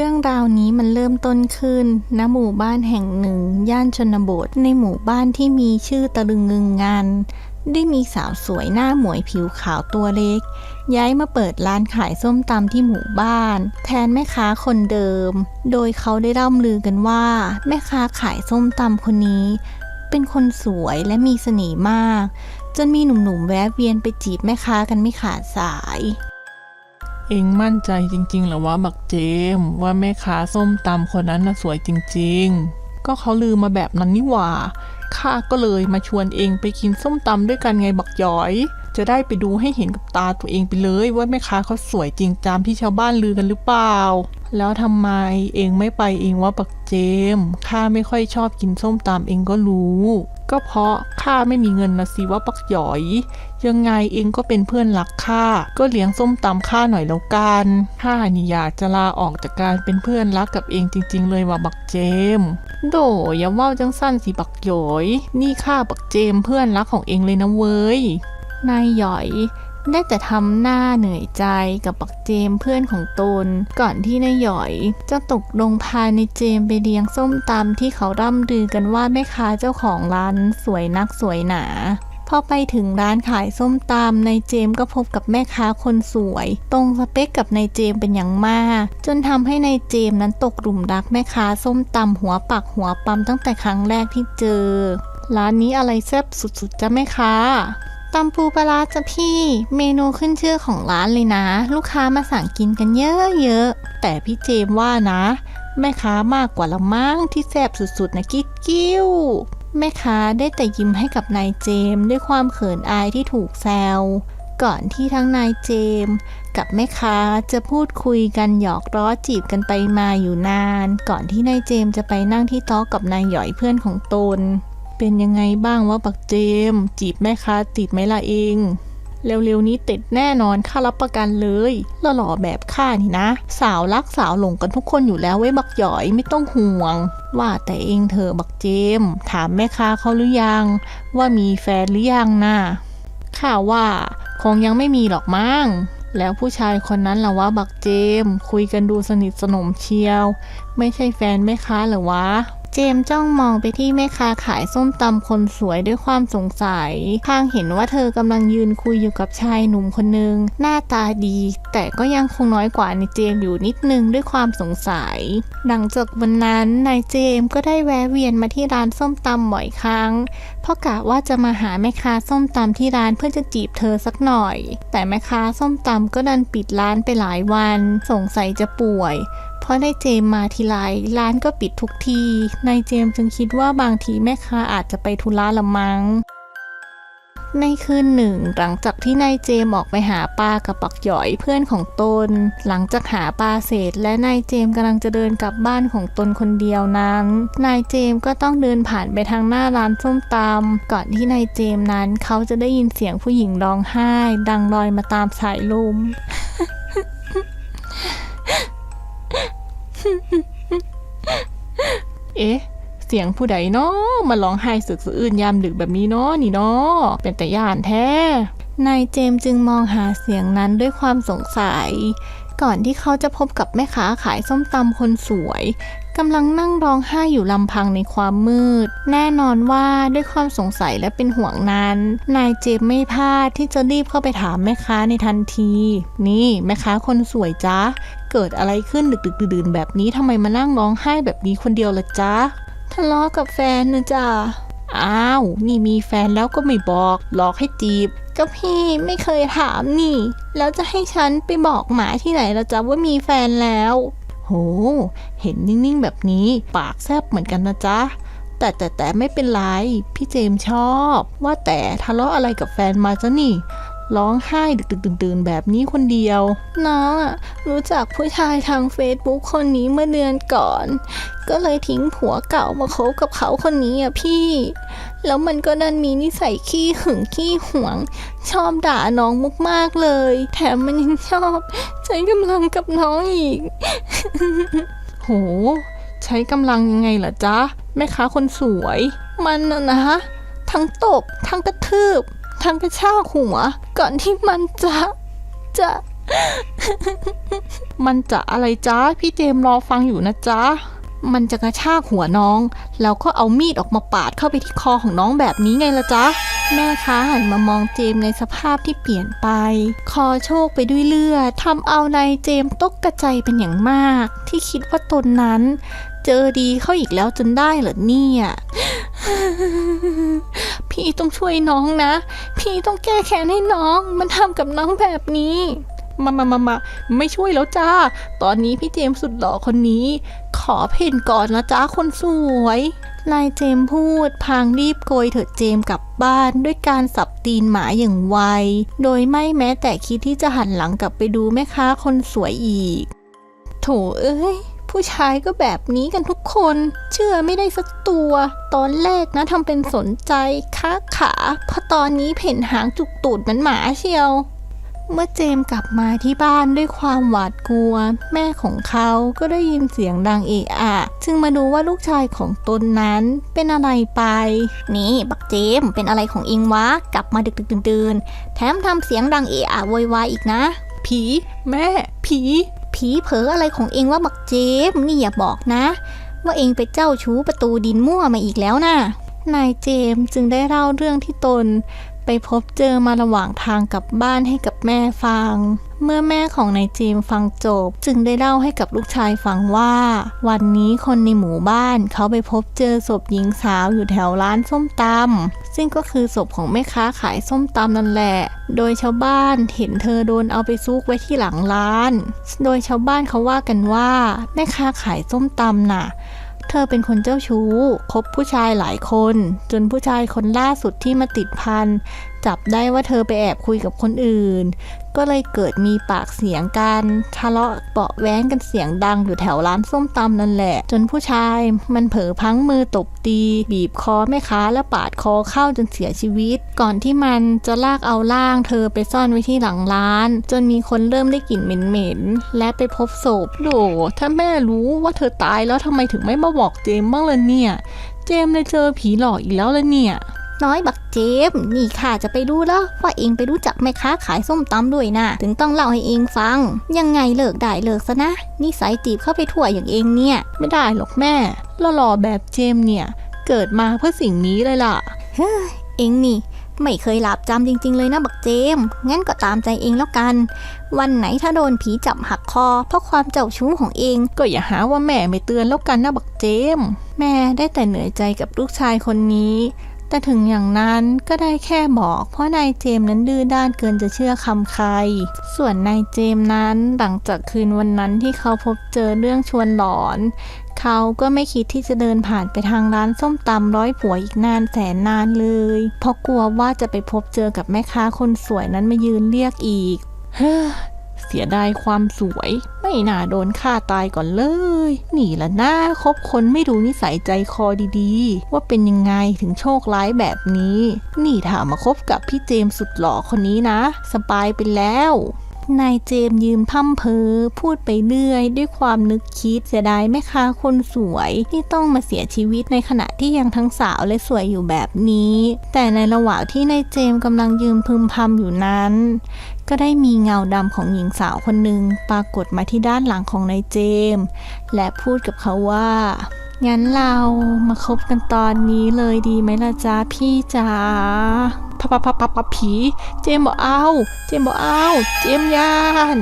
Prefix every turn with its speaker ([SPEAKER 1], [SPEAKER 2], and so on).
[SPEAKER 1] เรื่องราวนี้มันเริ่มต้นขึ้นณหมู่บ้านแห่งหนึ่ง ย่านชนบทในหมู่บ้านที่มีชื่อตะลึงงึงงันได้มีสาวสวยหน้าหมวยผิวขาวตัวเล็ก ย้ายมาเปิดร้านขายส้มตำที่หมู่บ้าน แทนแม่ค้าคนเดิม โดยเขาได้ร่ำลือกันว่า แม่ค้าขายส้มตำคนนี้ เป็นคนสวยและมีเสน่ห์มาก จนมีหนุ่มๆแวะเวียนไปจีบแม่ค้ากันไม่ขาดสาย
[SPEAKER 2] เองมั่นใจจริงๆเหรอว่าบักเจม ว่าแม่ค้าส้มตำคนนั้นน่ะสวยจริงๆ ก็เขาลือมาแบบนั้นนี่หว่าข้าก็เลยมาชวนเองไปกินส้มตำด้วยกันไงบักยอย จะได้ไปดูให้เห็นกับตาตัวเองไปเลยว่าแม่ค้าเขาสวยจริงตามที่ชาวบ้านลือกันหรือเปล่า แล้วทำไมเองไม่ไปเองว่าบักเจมข้าไม่ค่อยชอบกินส้มตำเองก็รู้ ก็เพราะข้าไม่มีเงินนะสิว่าบักหยอย ยังไงเองก็เป็นเพื่อนรักข้าก็เลี้ยงส้มตำข้าหน่อยแล้วกันข้านี่อยากจะลาออกจากการเป็นเพื่อนรักกับเองจริง ๆ เลยว่าบักเจม โดอย่าว่าจังสั้นสิบักหยอย นี่ข้าบักเจมเพื่อนรักของเองเลยนะเว้ย
[SPEAKER 1] นายหยอย ได้แต่ทำหน้าเหนื่อยใจกับปักเจมเพื่อนของตน ก่อนที่นายหยอยจะตกลงพาในเจมไปเลี้ยงส้มตำที่เขาร่ำลือกันว่าแม่ค้าเจ้าของร้านสวยนักสวยหนาพอไปถึงร้านขายส้มตำนายเจมก็พบกับแม่ค้าคนสวย ตรงสเปคกับนายเจมเป็นอย่างมาก จนทำให้นายเจมนั้นตกหลุมรักแม่ค้าส้มตำหัวปักหัวปั๊มตั้งแต่ครั้งแรกที่เจอ ร้านนี้อะไรแซ่บสุดๆจ้ะแม่ค้า ตำปูปลาจ้ะพี่ เมนูขึ้นชื่อของร้านเลยนะ ลูกค้ามาสั่งกินกันเยอะๆ แต่พี่เจมว่านะ แม่ค้ามากกว่าละมั้งที่แซ่บสุดๆนะกิ๊กกิ้วแม่ค้าได้แต่ยิ้มให้กับนายเจมด้วยความเขินอายที่ถูกแซวก่อนที่ทั้งนายเจม กับแม่ค้าจะพูดคุยกันหยอกล้อจีบกันไปมาอยู่นาน ก่อนที่นายเจมจะไปนั่งที่โต๊ะกับนายหยอยเพื่อนของตน เป็นยังไงบ้างว่าบักเจม จีบแม่ค้าติดไหมล่ะเอง เร็วๆนี้ติดแน่นอนข้ารับประกันเลยหล่อๆแบบข้านี่นะ สาวรักสาวหลงกันทุกคนอยู่แล้วไว้บักหยอยไม่ต้องห่วง ว่าแต่เองเธอบักเจม ถามแม่ค้าเขาหรือยัง ว่ามีแฟนหรือยังนะ่ะข้าว่าคงยังไม่มีหรอกมั้งแล้วผู้ชายคนนั้นล่ะวะบักเจม คุยกันดูสนิทสนมเชียว ไม่ใช่แฟนแม่ค้าหรอวะ จมจ้องมองไปที่แม่ค้าขายส้มตำคนสวยด้วยความสงสัยพางเห็นว่าเธอกำลังยืนคุยอยู่กับชายหนุ่มคนหนึ่งหน้าตาดี แต่ก็ยังคงน้อยกว่าในเจมอยู่นิดนึงด้วยความสงสัย หลังจากวันนั้นนายเจมก็ได้แวะเวียนมาที่ร้านส้มตำบ่อยครั้ง เพราะกะว่าจะมาหาแม่ค้าส้มตำที่ร้านเพื่อจะจีบเธอสักหน่อย แต่แม่ค้าส้มตำก็ดันปิดร้านไปหลายวัน สงสัยจะป่วย ราะนายเจมมาทีไรร้านก็ปิดทุกที นายเจมจึงคิดว่าบางทีแม่ค้าอาจจะไปธุระละมัง้ง ในคืนหนึ่ง หลังจากที่นายเจมออกไปหาปลากับปักหยอยเพื่อนของตน หลังจากหาปลาเสร็จและนายเจมกำลังจะเดินกลับบ้านของตนคนเดียวนั้น นายเจมก็ต้องเดินผ่านไปทางหน้าร้านส้มตำก่อนที่นายเจมนั้นเขาจะได้ยินเสียงผู้หญิงร้องไห้ ดังลอยมาตามสายลม
[SPEAKER 2] เอ๊ะ เสียงผู้ใดเนาะมาร้องไห้สึกสะอื้นยามดึกแบบนี้เนาะนี่เนาะเป็นแต่ย่านแท้
[SPEAKER 1] นายเจมส์จึงมองหาเสียงนั้นด้วยความสงสัย ก่อนที่เขาจะพบกับแม่ค้าขายส้มตำคนสวย กำลังนั่งร้องไห้อยู่ลำพังในความมืด แน่นอนว่าด้วยความสงสัยและเป็นห่วงนั้น นายเจมไม่พลาดที่จะรีบเข้าไปถามแม่ค้าในทันที นี่แม่ค้าคนสวยจ๊ะเกิดอะไรขึ้นดึกๆดื่นแบบนี้ทำไมมานั่งร้องไห้แบบนี้คนเดียวล่ะจ๊ะทะเลาะกับแฟนนะจ๊ะอ้าว นี่มีแฟนแล้วก็ไม่บอก หลอกให้จีบ ก็พี่ไม่เคยถามนี่ แล้วจะให้ฉันไปบอกหมาที่ไหนละจ๊ะว่ามีแฟนแล้ว โห เห็นนิ่งๆ แบบนี้ปากแซบเหมือนกันนะจ๊ะ แต่แต่แต่ไม่เป็นไร พี่เจมชอบ ว่าแต่ทะเลาะอะไรกับแฟนมาจ๊ะนี่ ร้องไห้ดึกๆดื่นๆแบบนี้คนเดียว น้องอะรู้จักผู้ชายทางเฟซบุ๊กคนนี้เมื่อเดือนก่อน ก็เลยทิ้งผัวเก่ามาคบกับเขาคนนี้อะพี่ แล้วมันก็ดันมีนิสัยขี้หึงขี้หวง ชอบด่าน้องมากๆเลย แถมมันยังชอบใช้กำลังกับน้องอีก
[SPEAKER 2] โห ใช้กำลังยังไงล่ะจ๊ะแม่ค้าคนสวย
[SPEAKER 1] มันน่ะนะทั้งตบทั้งกระทืบ ทั้งกระชากหัว ก่อนที่มันจะจะ
[SPEAKER 2] มันจะอะไรจ๊ะพี่เจมรอฟังอยู่นะจ๊ะ
[SPEAKER 1] มันจะกระชากหัวน้อง แล้วก็เอามีดออกมาปาดเข้าไปที่คอของน้องแบบนี้ไงละจ๊ะ แม่ค้าหันมามองเจมในสภาพที่เปลี่ยนไป คอโชกไปด้วยเลือดทำเอานายเจมตกกระใจเป็นอย่างมาก ที่คิดว่าตนนั้น เจอดีเข้าอีกแล้วจนได้เหรอเนี่ย พี่ต้องช่วยน้องนะ พี่ต้องแก้แค้นให้น้อง มันทำกับน้องแบบนี้
[SPEAKER 2] มามามามาไม่ช่วยแล้วจ้า ตอนนี้พี่เจมสุดหล่อคนนี้ ขอเพนก่อนนะจ้าคนสวย
[SPEAKER 1] นายเจมพูดพางรีบโกยเถิดเจมกลับบ้านด้วยการสับตีนหมาอย่างไว โดยไม่แม้แต่คิดที่จะหันหลังกลับไปดูแม่ค้าคนสวยอีก โถเอ้ย ผู้ชายก็แบบนี้กันทุกคน เชื่อไม่ได้สักตัว ตอนแรกนะทำเป็นสนใจค้าขาพอตอนนี้เพ่นหางจุกตูดเหมือนหมาเชียว เมื่อเจมกลับมาที่บ้านด้วยความหวาดกลัว แม่ของเขาก็ได้ยินเสียงดังเอะอะจึงมาดูว่าลูกชายของตนนั้นเป็นอะไรไป นี่บักเจมเป็นอะไรของเองวะ กลับมาดึกดึกๆดื่นๆแถมทำเสียงดังเอะอะโวยวายอีกนะ
[SPEAKER 2] ผี แม่ ผี
[SPEAKER 1] ผีเผลออะไรของเองว่าบักเจมนี่อย่าบอกนะ ว่าเองไปเจ้าชู้ประตูดินมั่วมาอีกแล้วนะนายเจมจึงได้เล่าเรื่องที่ตน ไปพบเจอมาระหว่างทางกลับบ้านให้กับแม่ฟัง เมื่อแม่ของนายเจมส์ฟังจบ จึงได้เล่าให้กับลูกชายฟังว่า วันนี้คนในหมู่บ้านเขาไปพบเจอศพหญิงสาวอยู่แถวร้านส้มตำซึ่งก็คือศพของแม่ค้าขายส้มตำนั่นแหละ โดยชาวบ้านเห็นเธอโดนเอาไปซุกไว้ที่หลังร้าน โดยชาวบ้านเขาว่ากันว่าแม่ค้าขายส้มตำน่ะเธอเป็นคนเจ้าชู้ คบผู้ชายหลายคน จนผู้ชายคนล่าสุดที่มาติดพันจับได้ว่าเธอไปแอบคุยกับคนอื่น ก็เลยเกิดมีปากเสียงกันทะเลาะเบาะแว้งกันเสียงดังอยู่แถวร้านส้มตำนั่นแหละ จนผู้ชายมันเผลอพังมือตบตี บีบคอแม่ค้าแล้วปาดคอเข้าจนเสียชีวิต ก่อนที่มันจะลากเอาร่างเธอไปซ่อนไว้ที่หลังร้าน จนมีคนเริ่มได้กลิ่นเหม็นๆและไปพบศพ
[SPEAKER 2] โดถ้าแม่รู้ว่าเธอตายแล้วทำไมถึงไม่มาบอกเจมบ้างล่ะเนี่ย เจมเลยเจอผีหลอกอีกแล้วล่ะเนี่ย
[SPEAKER 1] น้อยบักเจมส์นี่ข้าจะไปดูแล้วว่าเองไปรู้จักแม่ค้าขายส้มตำด้วยนะถึงต้องเล่าให้เองฟัง ยังไงเลิกได้เลิกซะนะนิสัยจีบเข้าไปทั่วอย่างเองเนี่ย
[SPEAKER 2] ไม่ได้หรอกแม่หล่อๆแบบเจมส์เนี่ย เกิดมาเพื่อสิ่งนี้เลยล่ะ
[SPEAKER 1] เองนี่ไม่เคยหลับจำจริง ๆ เลยนะบักเจมส์งั้นก็ตามใจเองแล้วกัน วันไหนถ้าโดนผีจับหักคอ เพราะความเจ้าชู้ของเอง
[SPEAKER 2] ก็อย่าหาว่าแม่ไม่เตือนแล้วกันนะบักเจมส์
[SPEAKER 1] แม่ได้แต่เหนื่อยใจกับลูกชายคนนี้ แต่ถึงอย่างนั้นก็ได้แค่บอกเพราะนายเจมส์นั้นดื้อด้านเกินจะเชื่อคำใคร ส่วนนายเจมส์นั้นหลังจากคืนวันนั้นที่เขาพบเจอเรื่องชวนหลอน เขาก็ไม่คิดที่จะเดินผ่านไปทางร้านส้มตำร้อยผัวอีกนานแสนนานเลย เพราะกลัวว่าจะไปพบเจอกับแม่ค้าคนสวยนั้นมายืนเรียกอีก
[SPEAKER 2] เฮ้อ เสียดายความสวย ไม่น่าโดนฆ่าตายก่อนเลย นี่ละหน้าคบคนไม่รู้นิสัยใจคอดีๆ ว่าเป็นยังไงถึงโชคร้ายแบบนี้ นี่ถามมาคบกับพี่เจมส์สุดหล่อคนนี้นะ สบายไปแล้ว
[SPEAKER 1] นายเจมส์ยืมพ่ำเพอพูดไปเรื่อย ด้วยความนึกคิดเสียดายแม่ค้าคนสวยที่ต้องมาเสียชีวิตในขณะที่ยังทั้งสาวและสวยอยู่แบบนี้ แต่ในระหว่างที่นายเจมส์กำลังยืมพึมพำอยู่นั้นก็ได้มีเงาดำของหญิงสาวคนหนึ่งปรากฏมาที่ด้านหลังของนายเจมส์และพูดกับเขาว่า งั้นเรามาคบกันตอนนี้เลยดีไหมล่ะจ๊ะพี่จ๋า
[SPEAKER 2] พับพับพับพับผี เจมบอกเอา เจมบอกเอา เจมยาน